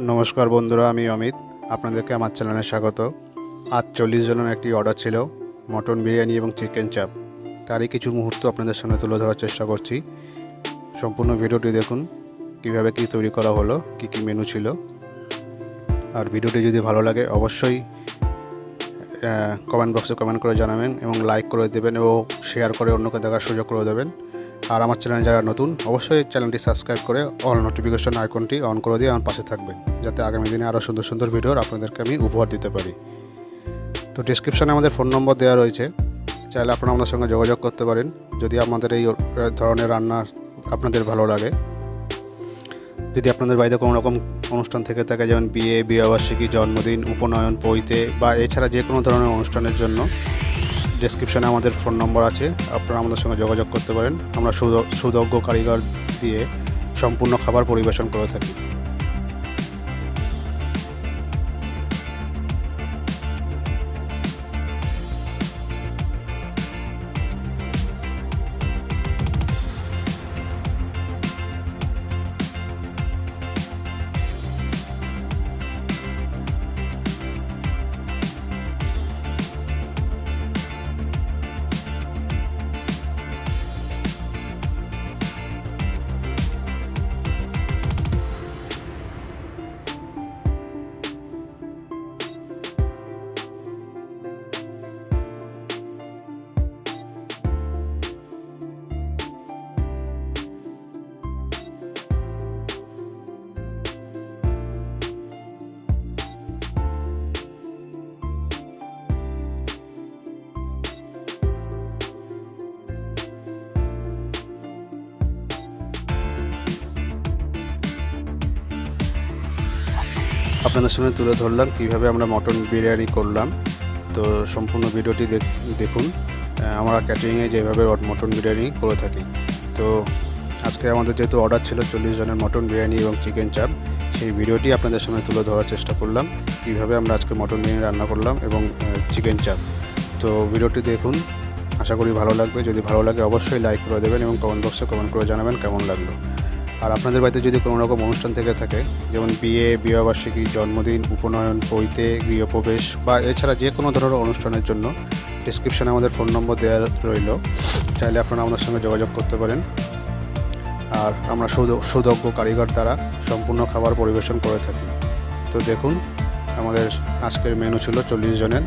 নমস্কার বন্ধুরা, আমি অমিত। আপনাদেরকে আমার চ্যানেলে স্বাগত। আজ চল্লিশ জনের একটি অর্ডার ছিল, মটন বিরিয়ানি এবং চিকেন চাপ। তারই কিছু মুহূর্ত আপনাদের সামনে তুলে ধরার চেষ্টা করছি। সম্পূর্ণ ভিডিওটি দেখুন, কীভাবে কি তৈরি করা হলো, কি কি মেনু ছিল। আর ভিডিওটি যদি ভালো লাগে, অবশ্যই কমেন্ট বক্সে কমেন্ট করে জানাবেন এবং লাইক করে দেবেন এবং শেয়ার করে অন্যকে দেখার সুযোগ করে দেবেন। আর আমার চ্যানেল যারা নতুন, অবশ্যই চ্যানেলটি সাবস্ক্রাইব করে অল নোটিফিকেশন আইকনটি অন করে দিয়ে আমার পাশে থাকবেন, যাতে আগামী দিনে আরও সুন্দর সুন্দর ভিডিওর আপনাদেরকে আমি উপহার দিতে পারি। তো ডিসক্রিপশানে আমাদের ফোন নম্বর দেওয়া রয়েছে, চাইলে আপনারা আমাদের সঙ্গে যোগাযোগ করতে পারেন, যদি আমাদের এই ধরনের রান্না আপনাদের ভালো লাগে। যদি আপনাদের বাড়িতে কোনো রকম অনুষ্ঠান থেকে থাকে, যেমন বিয়ে, বিবাহবার্ষিকী, জন্মদিন, উপনয়ন, পৈতে বা এছাড়া যে কোনো ধরনের অনুষ্ঠানের জন্য ডেসক্রিপশানে আমাদের ফোন নম্বর আছে। আপনারা আমাদের সঙ্গে যোগাযোগ করতে পারেন। আমরা সুদ- সুদজ্ঞ কারিগর দিয়ে সম্পূর্ণ খাবার পরিবেশন করে থাকি। আপনাদের সামনে তুলে ধরলাম কীভাবে আমরা মটন বিরিয়ানি করলাম। তো সম্পূর্ণ ভিডিওটি দেখ- দেখুন। আমরা ক্যাটারিংয়ে যেভাবে মটন বিরিয়ানি করে থাকি। তো আজকে আমাদের যেহেতু অর্ডার ছিল চল্লিশ জনের মটন বিরিয়ানি এবং চিকেন চাপ, সেই ভিডিওটি আপনাদের সামনে তুলে ধরার চেষ্টা করলাম, কীভাবে আমরা আজকে মটন বিরিয়ানি রান্না করলাম এবং চিকেন চাপ। তো ভিডিওটি দেখুন, আশা করি ভালো লাগবে। যদি ভালো লাগে অবশ্যই লাইক করে দেবেন এবং কমেন্ট বক্সে কমেন্ট করে জানাবেন কেমন লাগল। আর আপনাদের বাড়িতে যদি কোনো রকম অনুষ্ঠান থেকে থাকে, যেমন বিয়ে, বিবাহবার্ষিকী, জন্মদিন, উপনয়ন পৈতে গৃহপ্রবেশ বা এছাড়া যে কোনো ধরনের অনুষ্ঠানের জন্য ডিসক্রিপশানে আমাদের ফোন নম্বর দেওয়া রইল। চাইলে আপনারা আমাদের সঙ্গে যোগাযোগ করতে পারেন। আর আমরা সুদ- সুদজ্ঞ কারিগর দ্বারা সম্পূর্ণ খাবার পরিবেশন করে থাকি। তো দেখুন, আমাদের আজকের মেনু ছিল চল্লিশ জনের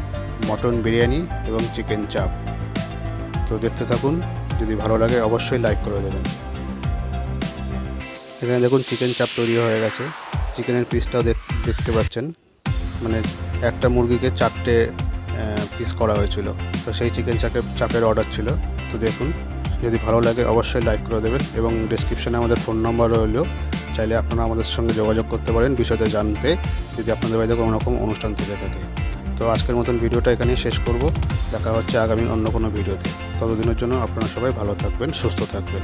মটন বিরিয়ানি এবং চিকেন চাপ। তো দেখতে থাকুন, যদি ভালো লাগে অবশ্যই লাইক করে দেবেন। এখানে দেখুন চিকেন চাপ তৈরি হয়ে গেছে। চিকেনের পিসটাও দেখ- দেখতে পাচ্ছেন। মানে একটা মুরগিকে চারটে পিস করা হয়েছিল। তো সেই চিকেন চাপের চাপের অর্ডার ছিল। তো দেখুন, যদি ভালো লাগে অবশ্যই লাইক করে দেবেন এবং ডিসক্রিপশানে আমাদের ফোন নম্বর রইলেও চাইলে আপনারা আমাদের সঙ্গে যোগাযোগ করতে পারেন বিষয়তে জানতে, যদি আপনাদের বাড়িতে কোনো রকম অনুষ্ঠান থেকে থাকে। তো আজকের মতন ভিডিওটা এখানেই শেষ করব। দেখা হচ্ছে আগামী অন্য কোনো ভিডিওতে। ততদিনের জন্য আপনারা সবাই ভালো থাকবেন, সুস্থ থাকবেন।